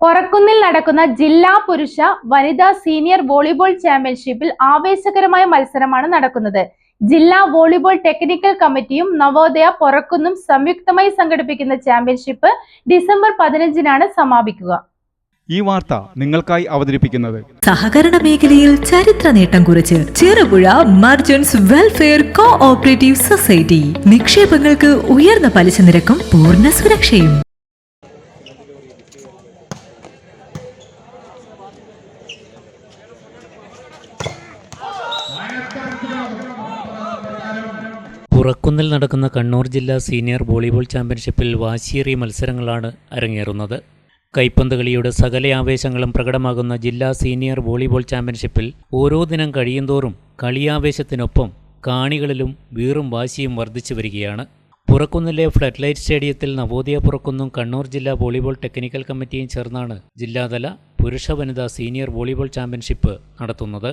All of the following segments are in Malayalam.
പൊറക്കുന്നിൽ നടക്കുന്ന ജില്ലാ പുരുഷ വനിതാ സീനിയർ വോളിബോൾ ചാമ്പ്യൻഷിപ്പിൽ ആവേശകരമായ മത്സരമാണ് നടക്കുന്നത്. ജില്ലാ വോളിബോൾ ടെക്നിക്കൽ കമ്മിറ്റിയും നവോദയ പൊറക്കുന്നും സംയുക്തമായി സംഘടിപ്പിക്കുന്ന ചാമ്പ്യൻഷിപ്പ് ഡിസംബർ പതിനഞ്ചിനാണ് സമാപിക്കുക. ഈ വാർത്ത നിങ്ങൾക്കായി അവതരിപ്പിക്കുന്നത്. സഹകരണ മേഖലയിൽ ചരിത്ര നേട്ടം കുറിച്ച് Cherupuzha merchants welfare co operative society. നിക്ഷേപങ്ങൾക്ക് ഉയർന്ന പലിശ നിരക്കും പൂർണ സുരക്ഷയും. പുറക്കുന്നിൽ നടക്കുന്ന കണ്ണൂർ ജില്ലാ സീനിയർ വോളിബോൾ ചാമ്പ്യൻഷിപ്പിൽ വാശിയേറിയ മത്സരങ്ങളാണ് അരങ്ങേറുന്നത്. കൈപ്പന്ത് കളിയുടെ സകല ആവേശങ്ങളും പ്രകടമാകുന്ന ജില്ലാ സീനിയർ വോളിബോൾ ചാമ്പ്യൻഷിപ്പിൽ ഓരോ ദിനം കഴിയുന്തോറും കളിയാവേശത്തിനൊപ്പം കാണികളിലും വീറും വാശിയും വർദ്ധിച്ചു വരികയാണ്. പുറക്കുന്നിലെ ഫ്ലഡ് സ്റ്റേഡിയത്തിൽ നവോദയ പുറക്കുന്നും കണ്ണൂർ ജില്ലാ വോളിബോൾ ടെക്നിക്കൽ കമ്മിറ്റിയും ചേർന്നാണ് ജില്ലാതല പുരുഷ വനിതാ സീനിയർ വോളിബോൾ ചാമ്പ്യൻഷിപ്പ് നടത്തുന്നത്.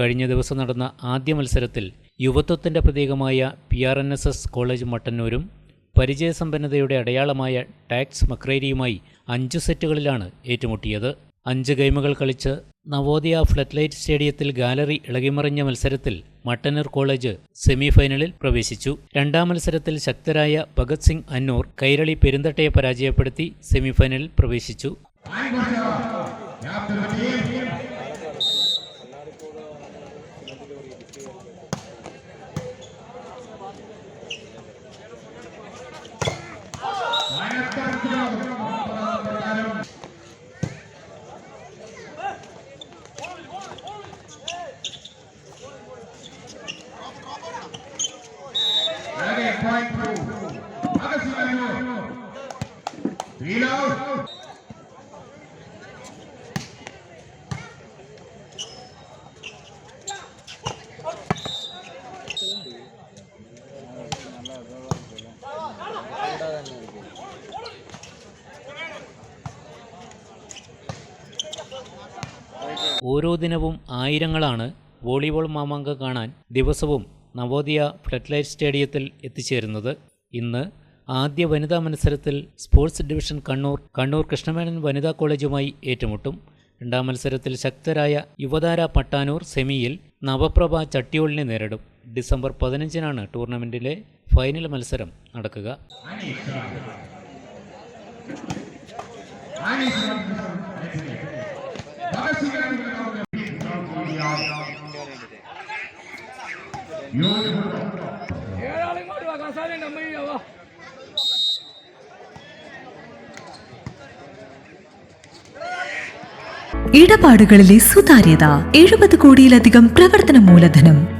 കഴിഞ്ഞ ദിവസം നടന്ന ആദ്യ മത്സരത്തിൽ യുവത്വത്തിന്റെ പ്രതീകമായ P R N S S college മട്ടന്നൂരും പരിചയസമ്പന്നതയുടെ അടയാളമായ ടാക്സ് മക്രേരിയുമായി അഞ്ച് സെറ്റുകളിലാണ് ഏറ്റുമുട്ടിയത്. അഞ്ച് ഗെയിമുകൾ കളിച്ച് നവോദയ ഫ്ലഡ്ലൈറ്റ് സ്റ്റേഡിയത്തിൽ ഗാലറി ഇളകിമറിഞ്ഞ മത്സരത്തിൽ മട്ടന്നൂർ കോളേജ് സെമിഫൈനലിൽ പ്രവേശിച്ചു. രണ്ടാം മത്സരത്തിൽ ശക്തരായ ഭഗത് സിംഗ് അന്നൂർ കൈരളി പെരുന്തട്ടയെ പരാജയപ്പെടുത്തി സെമിഫൈനലിൽ പ്രവേശിച്ചു. ഓരോ ദിനവും ആയിരങ്ങളാണ് വോളിബോൾ മാമാങ്ക കാണാൻ ദിവസവും നവോദയ ഫ്ലഡ്ലൈറ്റ് സ്റ്റേഡിയത്തിൽ എത്തിച്ചേരുന്നത്. ഇന്ന് ആദ്യ വനിതാ മത്സരത്തിൽ സ്പോർട്സ് ഡിവിഷൻ കണ്ണൂർ കണ്ണൂർ കൃഷ്ണമേനൻ വനിതാ കോളേജുമായി ഏറ്റുമുട്ടും. രണ്ടാം മത്സരത്തിൽ ശക്തരായ യുവതാര പട്ടാനൂർ സെമിയിൽ നവപ്രഭ ചട്ടിയോളിനെ നേരിടും. ഡിസംബർ പതിനഞ്ചിനാണ് ടൂർണമെന്റിലെ ഫൈനൽ മത്സരം നടക്കുക. ഏഴാളിങ്ങോട്ട് വാ കസാലയുണ്ട് അമ്മ ഇടപാടുകളിലെ സുതാര്യത എഴുപത് കോടിയിലധികം പ്രവർത്തന മൂലധനം.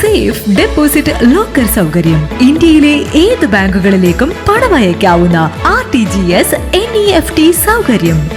സേഫ് ഡെപ്പോസിറ്റ് ലോക്കർ സൗകര്യം. ഇന്ത്യയിലെ ഏത് ബാങ്കുകളിലേക്കും പണമയക്കാവുന്ന R T G S N E F T സൗകര്യം.